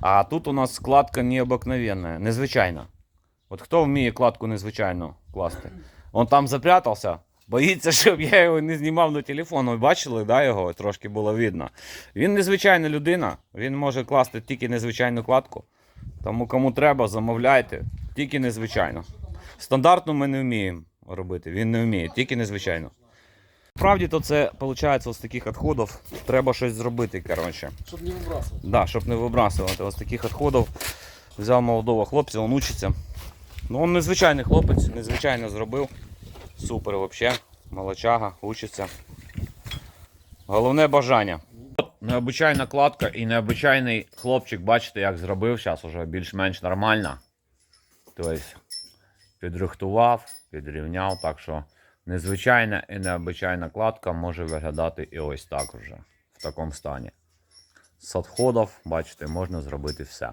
А тут у нас складка необыкновенная, незвичайна. От хто вміє кладку незвичайно класти? Он там запрятався, боїться, щоб я його не знімав на телефон. Ви бачили, да, його трошки було видно. Він незвичайна людина, він може класти тільки незвичайну кладку. Тому кому треба, замовляйте, тільки незвичайно. Стандартну ми не вміємо робити, він не вміє, тільки незвичайно. Справді то це виходить з таких відходів. Треба щось зробити, коротше. Щоб не вибрасувати. Да, щоб не вибрасувати ось таких відходів. Взяв молодого хлопця, він учиться. Ну, він незвичайний хлопець, незвичайно зробив. Супер взагалі. Молочага, учиться. Головне бажання. От необичайна кладка і необичайний хлопчик, бачите, як зробив. Зараз вже більш-менш нормально. Тобто підрихтував, підрівняв. Так що незвичайна і необичайна кладка може виглядати і ось так вже в такому стані. З відходів, бачите, можна зробити все.